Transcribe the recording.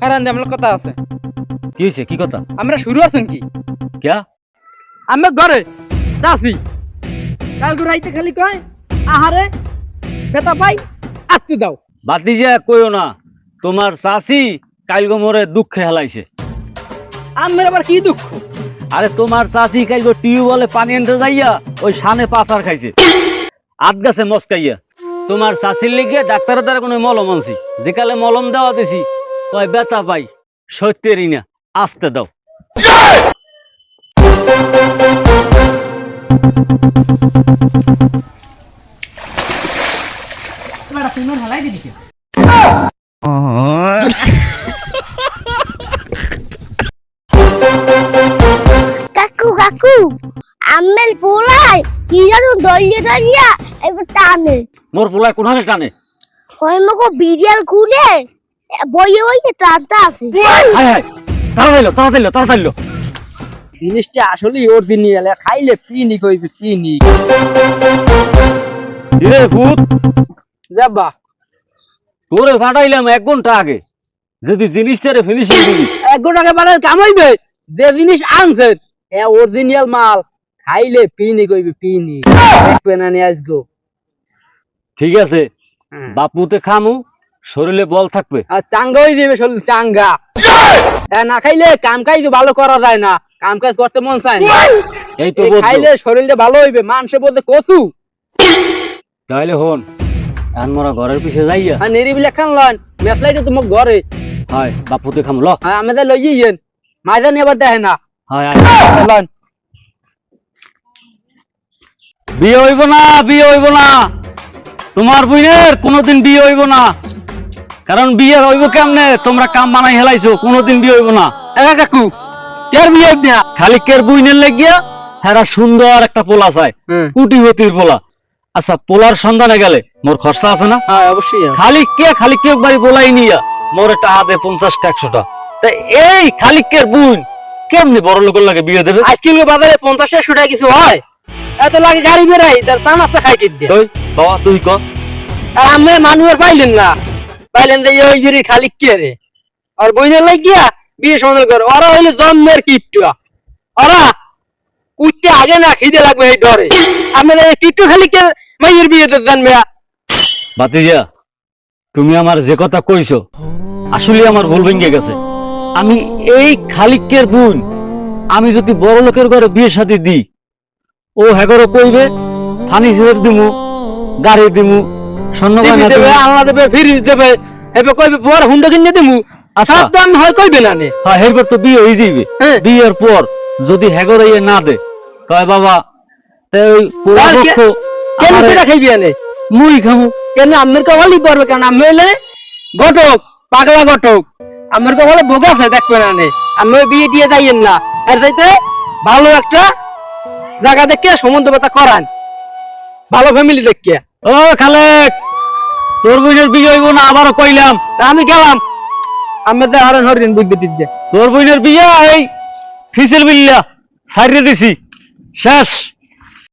কারণ আমার কথা আছে। কি হয়েছে কি কথা? আমরা শুরু আছেন কি? ক্যা? আমি ঘরে চাষি কাল রাইতে খালি কয় আহারে বেতা পাই আসতে দাও। বাতি যে কইও না তোমার চাষি কালগো মোরে দুঃখে হেলাইছে। আমার আবার কি দুঃখ? আরে তোমার চাষি কালগো টিউবওয়েলে পানি আনতে যাইয়া ওই সানে পাচার খাইছে। আট গাছে মস্কাইয়া। তোমার চাষির লিগে ডাক্তারের দ্বারা কোনো মলম আনছি। যেকালে মলম দেওয়া দিছি কয় ব্যথা পাই সত্যেরই না আসতে দাও। কাকু কাকু আমেল পোলাই কি জানো দলিয়ে দলিয়া এবার টানে। মোর পোলায় কোনখানে টানে? হয় মগো বিড়িয়াল খুলে? বইয়ে বইয়ে টানতে আছে। হায় হায়! তাড়াতাড়ি তাড়াতাড়ি। জিনিসটা আসলে অরিজিনাল খাইলে পিনি কইবি পিনি। কিরে ভূত? যাবা। তোরে ফাটাইলাম এক ঘণ্টা আগে। যদি জিনিসটারে ফিনিশিং দিবি। এক ঘণ্টা মানে কামাইবে যে জিনিস আনছেন এ অরিজিনাল মাল খাইলে পিনি কইবি পিনি। দেখবে না নিয়ে আসগো ঠিক আছে বাপুতে খামু শরীরে বল থাকবে। আর চাঙ্গা হয়ে যাবে শরীর চাঙ্গা। এ না খাইলে কাম কাজ ভালো করা যায় না। কাম কাজ করতে মন চায় না। এই তো খাইলে শরীরটা ভালো হইবে মানুষে বলতে কচু। তাহলে হন এখন মোরা ঘরের পিছে যাইয়া। আর নিরিবিলে খান লন মেসলাইটা তোমার ঘরে। হয় বাপুতে খামু ল। আর আমাদের লই ইয়েন মাইদান এবার দেখে না। হয় আয়। লন। বিয়ে হইব না বিয়ে হইব না। তোমার বইনের কোনোদিন বিয়ে হইব না। কারণ বিয়ে হইব কেমনে? তোমরা কাম বানাই হেলাইছো কোনোদিন বিয়ে হইব না। একা কাকু কের বিয়ে না? খালিকের বইনের লেগিয়া হেরা সুন্দর একটা পোলা চায় কুটিপতির পোলা। আচ্ছা পোলার সন্ধানে গেলে মোর খরচা আছে না? হ্যাঁ অবশ্যই খালিক কে খালিক কে একবারই বলাই নিয়া মোর একটা হাতে পঞ্চাশটা একশোটা তা এই খালিকের বোন কেমনি বড় লোকের লাগে বিয়ে দেবে? আইসক্রিম বাজারে পঞ্চাশ একশো টাকা কিছু হয়। এত লাগে গাড়ি বেড়াই তার চান আছে খাই তুই বাবা তুই ক। আর আমি মানুষের পাইলেন না। পাইলেন যে ওই বিড়ি খালি কে রে? আর লাগিয়া বিয়ে সমাধান করে। ওরা হইল জন্মের কিট্টুয়া। ওরা আগে না খিদে লাগবে এই ডরে। আপনাদের এই কিট্টু খালি কে মাইয়ের বিয়েতে তুমি আমার যে কথা কইছো আসলে আমার ভুল ভেঙে গেছে। আমি এই খালিকের বোন। আমি যদি বড় লোকের ঘরে বিয়ে শাদী দিই, ও হেগরও কইবে ফার্নিচার দিমু, গাড়ি দিমু টিভি গয়না দেবে আল্লাহ দেবে ফ্রিজ দেবে এবার কইবে বড় হুন্ডা কিনে দিমু? আচ্ছা। হয় কইবে না নে? হ্যাঁ এরপর তো বিয়ে যাইবে। বিয়ের পর যদি না দে কয় বাবা ওই পোলা পক্ষ কেন পেটা খাইবি আনে? মুই খামু। কেন আমের কারণ আমি হইলে ঘটক পাগলা ঘটক। আমার ভোগ আছে দেখবে না নে? আমি বিয়ে দিয়ে যাইয়েন না। এর চাইতে ভালো একটা জায়গা দেখে সম্বন্ধ কথা করান। ভালো ফ্যামিলি দেখে ও খালেক, তোর বীজ হইব না, আবারও কইলাম। তা আমি গেলাম। আমাদের হারণ হরিণ বুঝতে দিচ্ছে তোর বোনের বিয়ে এই ফিসেল বিল্লা, সারিয়ে দিছি। শেষ।